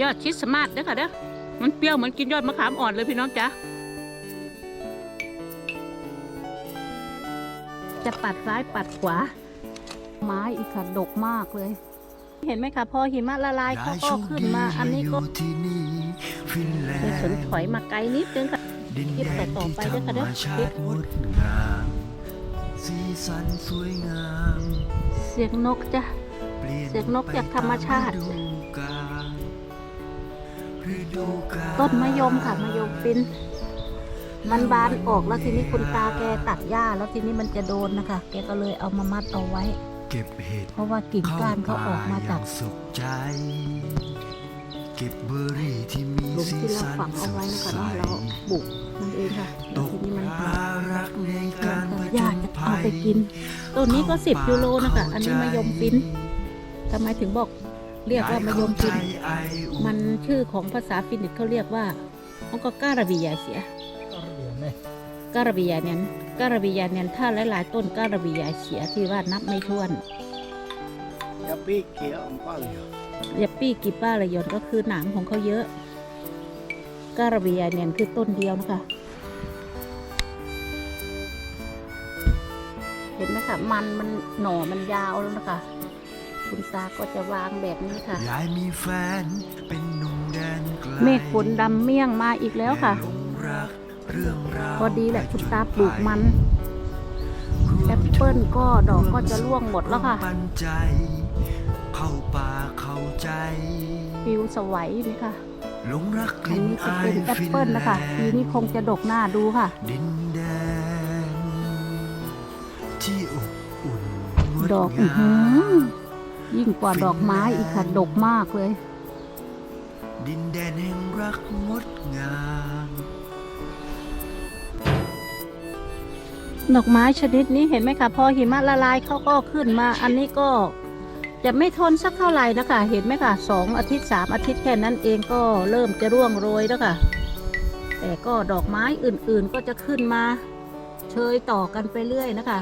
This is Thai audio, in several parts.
ยอดคริสต์มาสเด้อค่ะเด้อมันเปรี้ยวเหมือนกินยอดมะขามอ่อนเลยพี่น้องจ๊ะจะปัดซ้ายปัดขวา ไม้อีกค่ะดกมากเลย เห็นไหมคะพอหิมะละลายเขาก็ขึ้นมา อันนี้ก็เป็นสนถอยมาไกลนิดนึงค่ะคลิปต่อๆไปด้วยค่ะเด้อคลิปงดงามสีสันสวยงามเสียงนกจ้ะ เปลี่ยนเสียงนกจากธรรมชาติไปตมฤดูกาลฤดูกาลต้นมะยมค่ะมะยมฟิน มันบานออกแล้วทีนี้คุณตาแกตัดหญ้า แล้วทีนี้มันจะโดนนะคะ แกก็เลยเอามามัดเอาไว้ เก็บเห็ดเพราะว่ากิ่งก้านเขาออกมาจากเข้ป่อย่งสุขใจ เก็บเบอร์รี่ที่มีหลุมสีที่เราสันฝังเอาสไว้ดนะคะใสเนาะเราปลูกนั่นเองค่ะตแล้วกทีนี้มันปลารักในการผหจญ้าญจะภัเอายไปกินต้นนี้ก็สิบยูโรนะคะ อันนี้มะยมฟิน ทำไมถึงบอกเรียกว่ามะยมฟิน มันชื่อของภาษาฟินิชเขาเรียกว่ามันก็การาบิยาเสีย การาบิยาเนี่ยการาบิยาเนี่ยถ้าหลายๆต้นการาบิยาเสียที่ว่านับไม่ถ้วน Ya pique, un palio. เยปปี้กิป้าระยอนก็คือหนามของเขาเยอะ การาบิยาเนี่ยคือต้นเดียวนะคะเห็นไหมคะมันมันหน่อมันยาวแล้วนะคะ คุณตาก็จะวางแบบนี้ค่ะยายมีแฟนเป็นหนุ่มแดนไกลเมฆฝนดำเมี่ยงมาอีกแล้วค่ะหลงรักเรื่องราวพอดีแหละคุณตาปลูกมันแอปเปิ้ลก็ดอกก็จะร่วงหมดแล้วค่ะปันใจเข้าป่าเข้าใจฟิวสวัยนี่ค่ะหลงรักกอันลิ่นนี้จะอาเป็ยนแอปฟินเปิ้ลแลนะคะนปีนี้คงจะดกหน้าดูค่ะ ดินแดนที่อบอุ่นงดดอกอื้อหืงาอม ยิ่งกว่าดอกไม้อีกค่ะดกมากเลย ดินแดนแห่งรักงดงาม ดอกไม้ชนิดนี้เห็นไหมคะพอหิมะละลายเขาก็ขึ้นมา อันนี้ก็จะไม่ทนสักเท่าไหร่นะคะเห็นไหมคะสองอาทิตย์สามอาทิตย์แค่นั้นเองก็เริ่มจะร่วงโรยแล้วค่ะ แต่ก็ดอกไม้อื่นๆก็จะขึ้นมา เชยต่อกันไปเรื่อยนะคะ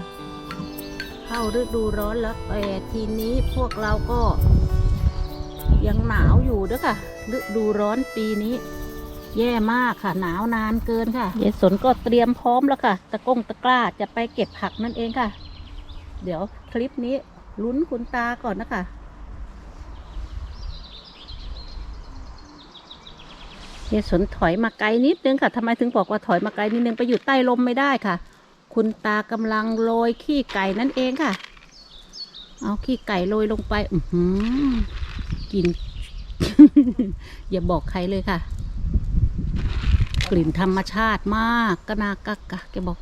เข้าฤดูร้อนแล้วแต่ทีนี้พวกเราก็ ยังหนาวอยู่เด้วยค่ะฤดูร้อนปีนี้ แย่มากค่ะ หนาวนานเกินค่ะยายสนก็เตรียมพร้อมแล้วค่ะ ตะกงตะกร้าจะไปเก็บผักนั่นเองค่ะ เดี๋ยวคลิปนี้ลุ้นคุณตาก่อนนะคะยายสนถอยมาไกลนิดนึงค่ะทำไมถึงบอกว่าถอยมาไกลนิดนึงไปอยู่ใต้ลมไม่ได้ค่ะ คุณตากำลังโรยขี้ไก่นั่นเองค่ะ เอาขี้ไก่โรยลงไป อือหือกินอย่าบอกใครเลยค่ะ กลิ่นธรรมชาติมากกนากักกะแกบอก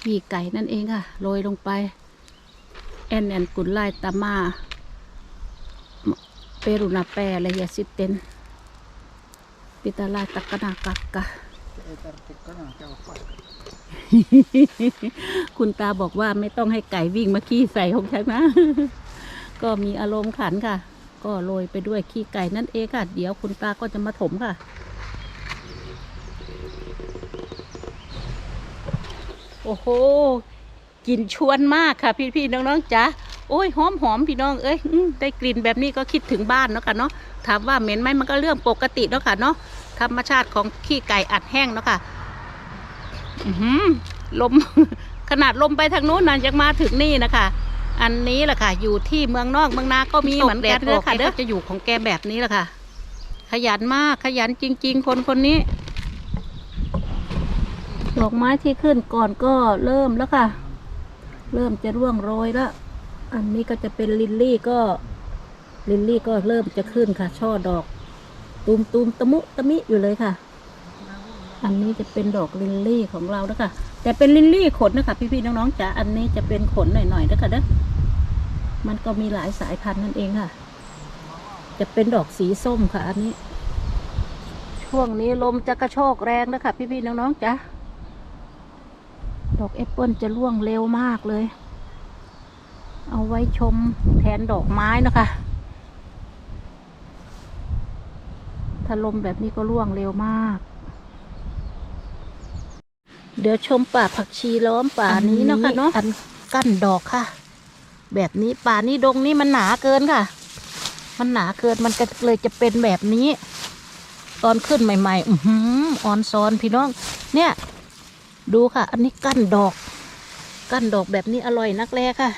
ขี้ไก่นั่นเองค่ะ โรยลงไป แอนแอนกุลไลตามาเปรุนาแปรรยะสิเตนปิตาลายตะกนากักกะ คุณตาบอกว่าไม่ต้องให้ไก่วิ่งมาขี้ใส่ของฉันนะ ก็มีอารมณ์ขันค่ะ ก็โรยไปด้วยขี้ไก่นั่นเองค่ะ เดี๋ยวคุณตาก็จะมาถมค่ะ โอ้โหกลิ่นชวนมากค่ะ พี่พี่ๆน้องๆจ๋าโอ้ยหอมหอมพี่น้องเอ้ยอืมได้กลิ่นแบบนี้ก็คิดถึงบ้านเนาะค่ะเนาะถามว่าเหม็นไหมมันก็เรื่องปกติเนาะค่ะเนาะ ธรรมชาติของขี้ไก่อัดแห้งเนาะค่ะอือหือลมขนาดลมไปทางนู้นนะยังมาถึงนี่นะคะ อันนี้แหละค่ะ อยู่ที่เมืองนอกเมืองนาก็มีเหมือนกันเด้อค่ะเด้อจะอยู่ของแกแบบนี้แหละค่ะ ขยันมากขยันจริง ๆ คนคนนี้ดอกไม้ที่ขึ้นก่อนก็เริ่มแล้วค่ะ เริ่มจะร่วงโรยแล้ว อันนี้ก็จะเป็นลิลลี่ก็ ลิลลี่ก็เริ่มจะขึ้นค่ะ ช่อดอก ตูมตูมตะมุตะมิอยู่เลยค่ะ อันนี้จะเป็นดอกลิลลี่ของเราแล้วค่ะแต่เป็นลิลลี่ขนนะคะพี่ๆน้องๆจ๋าอันนี้จะเป็นขนหน่อยๆนะคะเด้อมันก็มีหลายสายพันธุ์นั่นเองค่ะ จะเป็นดอกสีส้มค่ะ อันนี้ ช่วงนี้ลมจะกระโชกแรงนะคะพี่ๆน้องๆจ๋าดอกแอปเปิลจะร่วงเร็วมากเลย เอาไว้ชมแทนดอกไม้นะคะ ถ้าลมแบบนี้ก็ร่วงเร็วมาก เดี๋ยวชมป่าผักชีล้อมป่านี้เนาะค่ะเนาะอันกั้นดอกค่ะ แบบนี้ป่านี้ดงนี้มันหนาเกินค่ะ มันหนาเกินมันก็เลยจะเป็นแบบนี้ ตอนขึ้นใหม่ๆอือหือออนซอนพี่น้อง เนี่ย ดูค่ะ อันนี้กั้นดอก กั้นดอกแบบนี้อร่อยนักแลค่ะ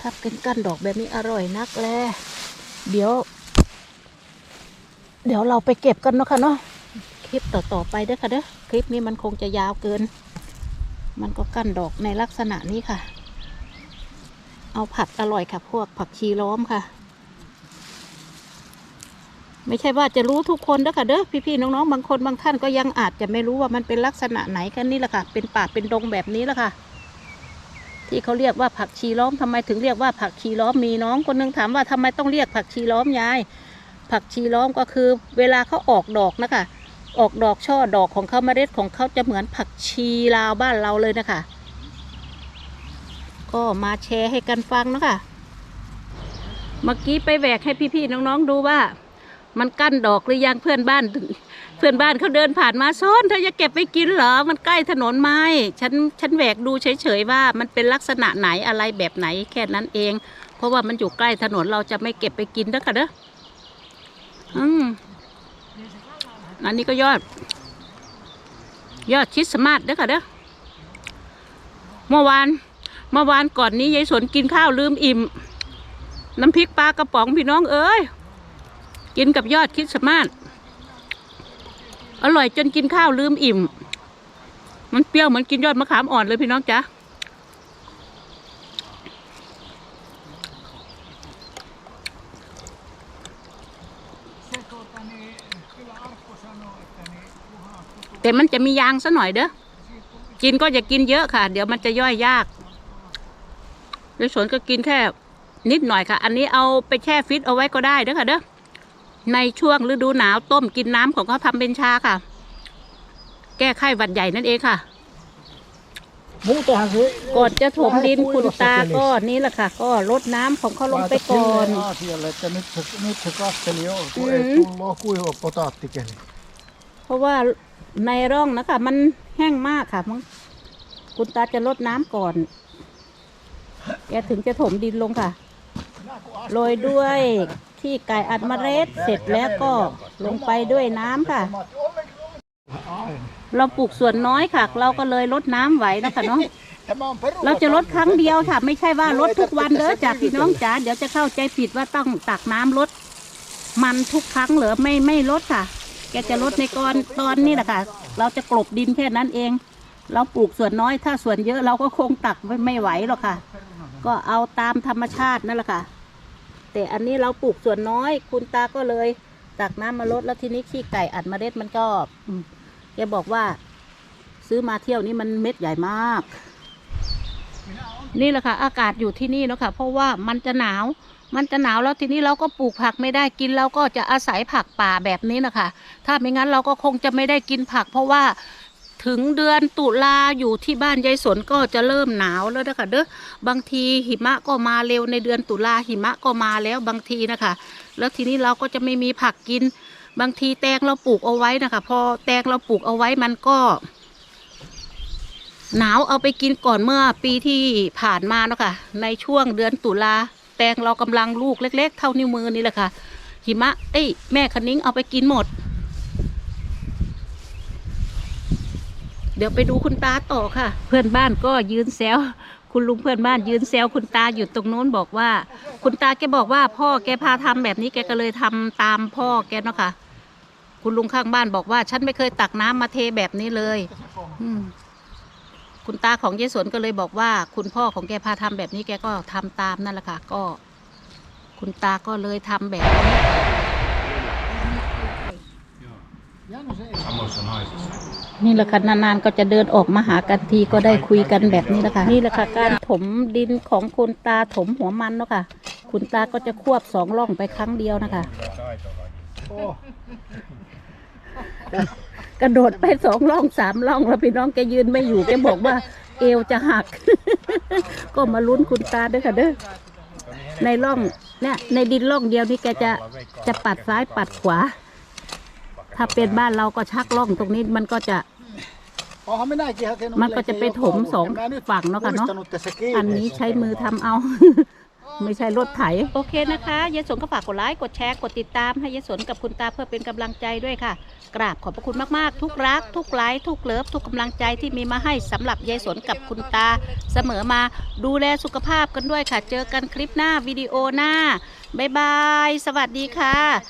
ถ้าเป็นกั้นดอกแบบนี้อร่อยนักแลเดี๋ยว เดี๋ยวเราไปเก็บกันเนาะค่ะเนาะคลิปต่อๆไปเด้อค่ะเด้อคลิปนี้มันคงจะยาวเกิน มันก็กั้นดอกในลักษณะนี้ค่ะ เอาผัดอร่อยค่ะ พวกผักชีล้อมค่ะ ไม่ใช่ว่าจะรู้ทุกคนเด้อค่ะเด้อพี่ๆน้องๆบางคนบางท่านก็ยังอาจจะไม่รู้ว่ามันเป็นลักษณะไหนกันนี่แหละค่ะ เป็นป่าเป็นดงแบบนี้แหละค่ะที่เขาเรียกว่าผักชีล้อมทำไมถึงเรียกว่าผักชีล้อมมีน้องคนหนึงถามว่าทำไมต้องเรียกผักชีล้อมยาย ผักชีล้อมก็คือ เวลาเขาออกดอกนะคะ ออกดอกช่อดอกของเขาเมล็ดของเขาจะเหมือนผักชีลาวบ้านเราเลยนะคะ ก็มาแชร์ให้กันฟังนะคะ เมื่อกี้ไปแหวกให้พี่ๆน้องๆดูว่า มันกั้นดอกหรือยังเพื่อนบ้าน เพื่อนบ้านเขาเดินผ่านมาซ้อนเธอจะเก็บไปกินเหรอ มันใกล้ถนนไหมฉันฉันแหวกดูเฉยๆว่า มันเป็นลักษณะไหนอะไรแบบไหนแค่นั้นเอง เพราะว่ามันอยู่ใกล้ถนนเราจะไม่เก็บไปกินนะคะเด้อ อืมอันนี้ก็ยอด ยอดคริสต์มาสเด้อค่ะเด้อเมื่อวานเมื่อวานก่อนนี้ยายสนกินข้าวลืมอิ่ม น้ำพริกปลากระป๋องพี่น้องเอ้ยกินกับยอดคริสต์มาสอร่อยจนกินข้าวลืมอิ่ม มันเปรี้ยวเหมือนกินยอดมะขามอ่อนเลยพี่น้องจ๊ะ แต่มันจะมียางซะหน่อยเด้อ กินก็อย่ากินเยอะค่ะ เดี๋ยวมันจะย่อยยาก ในสวนก็กินแค่นิดหน่อยค่ะ อันนี้เอาไปแช่ฟิตเอาไว้ก็ได้เด้อค่ะเด้อ ในช่วงฤดูหนาวต้มกินน้ำของเขาทำเป็นชาค่ะ แก้ไข้หวัดใหญ่นั่นเองค่ะ Muutahan se... ก่อนจะถมดินคุณตาก็นี่แหละค่ะ ก็รดน้ำของเขาลงไปก่อน Aasialle, että nyt se, nyt se kasteli jo, kun Mm. ei tullut kuiva potaattikeli. เพราะว่าในร่องนะคะ มันแห้งมากค่ะมึงคุณตาจะรดน้ำก่อนแกถึงจะถมดินลงค่ะ โรยด้วยที่ไก่อัดเมล็ดเสร็จแล้วก็ลงไปด้วยน้ำค่ะ เราปลูกส่วนน้อยค่ะ เราก็เลยลดน้ำไหวนะคะเนาะ Tämä on peruna. เราจะลดครั้งเดียวค่ะ ไม่ใช่ว่าลดทุกวันเด้อจ้ะพี่น้องจ๋าเดี๋ยวจะเข้าใจผิดว่าต้องตักน้ำลด มันทุกครั้งเหรอไม่ไม่ลดค่ะ แกจะลดในกอนตอนนี้แหละค่ะ เราจะกลบดินแค่นั้นเอง เราปลูกส่วนน้อยถ้าส่วนเยอะเราก็คงตักไม่ไม่ไหวหรอกค่ะ ก็เอาตามธรรมชาตินั่นแหละค่ะ แต่อันนี้เราปลูกส่วนน้อย คุณตาก็เลย ตักน้ำมาลดแล้วทีนี้ขี้ไก่อัดเมล็ดมันก็อืม แกบอกว่า ซื้อมาเที่ยวนี้มันเม็ดใหญ่มาก นี่แหละค่ะ อากาศอยู่ที่นี่เนาะค่ะ เพราะว่ามันจะหนาว มันจะหนาวแล้วทีนี้เราก็ปลูกผักไม่ได้กินเราก็จะอาศัยผักป่าแบบนี้นะคะ ถ้าไม่งั้นเราก็คงจะไม่ได้กินผัก เพราะว่าถึงเดือนตุลาอยู่ที่บ้านยายสนก็จะเริ่มหนาวแล้วนะคะเด้อบางทีหิมะก็มาเร็วในเดือนตุลาหิมะก็มาแล้วบางทีนะคะ แล้วทีนี้เราก็จะไม่มีผักกิน บางทีแตงเราปลูกเอาไว้นะคะ พอแตงเราปลูกเอาไว้มันก็ หนาวเอาไปกินก่อนเมื่อปีที่ผ่านมาเนาะค่ะ ในช่วงเดือนตุลาแตงเรากำลังลูกเล็ก ๆ เท่านิ้วมือนี่แหละค่ะ หิมะเอ้ยแม่คณิ้งเอาไปกินหมด เดี๋ยวไปดูคุณตาต่อค่ะ เพื่อนบ้านก็ยืนแซวคุณลุงเพื่อนบ้านยืนแซวคุณตาอยู่ตรงโน้นบอกว่า คุณตาแกบอกว่าพ่อแกพาทำแบบนี้แกก็เลยทำตามพ่อแกเนาะค่ะ คุณลุงข้างบ้านบอกว่า ฉันไม่เคยตักน้ำมาเทแบบนี้เลยอืมคุณตาของยายสวนก็เลยบอกว่า คุณพ่อของแกพาทำแบบนี้แกก็ทำตามนั่นแหละค่ะก็ คุณตาก็เลยทำแบบนี้นี่แหละค่ะนานๆก็จะเดินออกมาหากันทีก็ได้คุยกันแบบนี้แหละค่ะนี่แหละค่ะการถมดินของคุณตาถมหัวมันเนาะค่ะ คุณตาก็จะควบสองร่องไปครั้งเดียวนะคะ กระโดดไปสองร่องสามร่องแล้วพี่น้องแกยืนไม่อยู่แกบอกว่า เอวจะหัก ก็มาลุ้นคุณตาด้วยค่ะเด้อในร่องเนี่ยในดินร่องเดียวนี่แกจะจะปัดซ้ายปัดขวา ถ้าเป็นบ้านเราก็ชักร่องตรงนี้มันก็จะมันก็จะไปถมสองฝั่งเนาะค่ะเนาะอันนี้ใช้มือทำ käydä. เอา ไม่ใช่รถไถ โอเคนะคะยายสนก็ฝากกดไลค์กดแชร์กดติดตามให้ยายสนกับคุณตาเพื่อเป็นกำลังใจด้วยค่ะ กราบขอบพระคุณมากๆ ทุกรัก ทุกไลค์ทุกเลิฟทุกกำลังใจที่มีมาให้สำหรับยายสนกับคุณตา เสมอมาดูแลสุขภาพกันด้วยค่ะ เจอกันคลิปหน้าวิดีโอหน้าบ๊ายบาย สวัสดีค่ะ